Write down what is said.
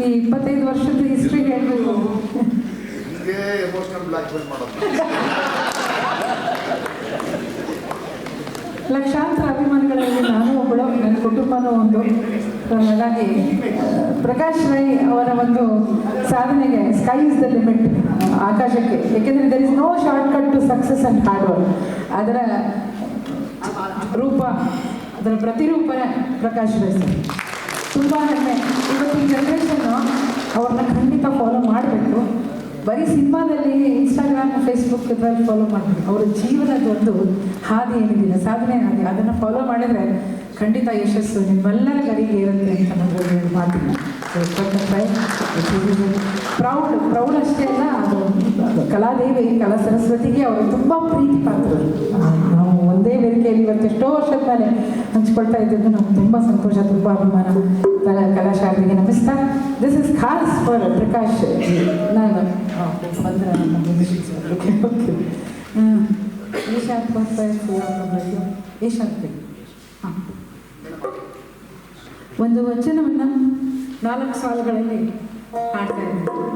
ಈ ಇಪ್ಪತ್ತೈದು ವರ್ಷದ ಹಿಸ್ಟ್ರಿ ಹೇಳಬೇಕು. ಹಿಂಗೆ ಎಮೋಷನಲ್ ಬ್ಲಾಕ್ವೆಲ್ ಮಾಡೋದು. ಲಕ್ಷಾಂತರ ಅಭಿಮಾನಿಗಳಲ್ಲಿ ನಾನು ಒಬ್ಬಳು ನನ್ನ ಕುಟುಂಬನೂ ಒಂದು. ಹಾಗಾಗಿ ಪ್ರಕಾಶ್ ರೈ ಅವರ ಒಂದು ಸಾಧನೆಗೆ ಸ್ಕೈ ಇಸ್ ದ ಲಿಮಿಟ್ ಆಕಾಶಕ್ಕೆ. ಏಕೆಂದರೆ there is no shortcut to success and hard work ಅದರ ರೂಪ ಅದರ ಪ್ರತಿರೂಪನೇ ಪ್ರಕಾಶ್ ರೈ ಸರ್. ತುಂಬ ಹೆಮ್ಮೆ. ಇವತ್ತಿನ ಜನ್ರೇಷನ್ನು ಅವ್ರನ್ನ ಖಂಡಿತ ಫಾಲೋ ಮಾಡಬೇಕು. ಬರೀ ಸಿನಿಮಾದಲ್ಲಿ ಇನ್ಸ್ಟಾಗ್ರಾಮ್ ಫೇಸ್ಬುಕ್ ಇದರಲ್ಲಿ ಫಾಲೋ ಮಾಡಬೇಕು. ಅವರ ಜೀವನದ ಒಂದು ಹಾದಿ ಏನಿದೆ, ಸಾಧನೆ ಹಾದಿ. ಅದನ್ನು ಫಾಲೋ ಮಾಡಿದರೆ ಖಂಡಿತ ಯಶಸ್ಸು. ನಿಮ್ಮೆಲ್ಲರ ಗಡಿಗೆ ಇರುತ್ತೆ ಅಂತ ನಾನು ಮಾತಿಲ್ಲ ಪ್ರೌಡ್ ಪ್ರೌಡ್ ಅಷ್ಟೇ ಅಲ್ಲ, ಅದು ಕಲಾದೇವಿ, ಕಲಾ ಸರಸ್ವತಿಗೆ ಅವರು ತುಂಬ ಪ್ರೀತಿ ಪಾತ್ರರು. ನಾವು ಒಂದೇ ವೇದಿಕೆಯಲ್ಲಿ ಇವತ್ತು ಎಷ್ಟೋ ವರ್ಷದ ಮೇಲೆ ಹಂಚ್ಕೊಳ್ತಾ ಇದ್ದಿದ್ದು ನಮ್ಗೆ ತುಂಬ ಸಂತೋಷ, ತುಂಬ ಅಭಿಮಾನ. ಕಲಾ, ಕಲಾಶಾಲೆಗೆ ನಮಸ್ಕಾರ. ದಿಸ್ ಇಸ್ ಖಾಸ್ ಫಾರ್ ಪ್ರಕಾಶ್. ನಾನು ಬಂದ್ರೆ ಓಕೆ ಓಕೆ ಹಾಂ ಒಂದು ವಚನವನ್ನು ನಾಲ್ಕು ಸಾಲುಗಳಲ್ಲಿ ಹಾಡ್ತಾ ಇದ್ದೀನಿ.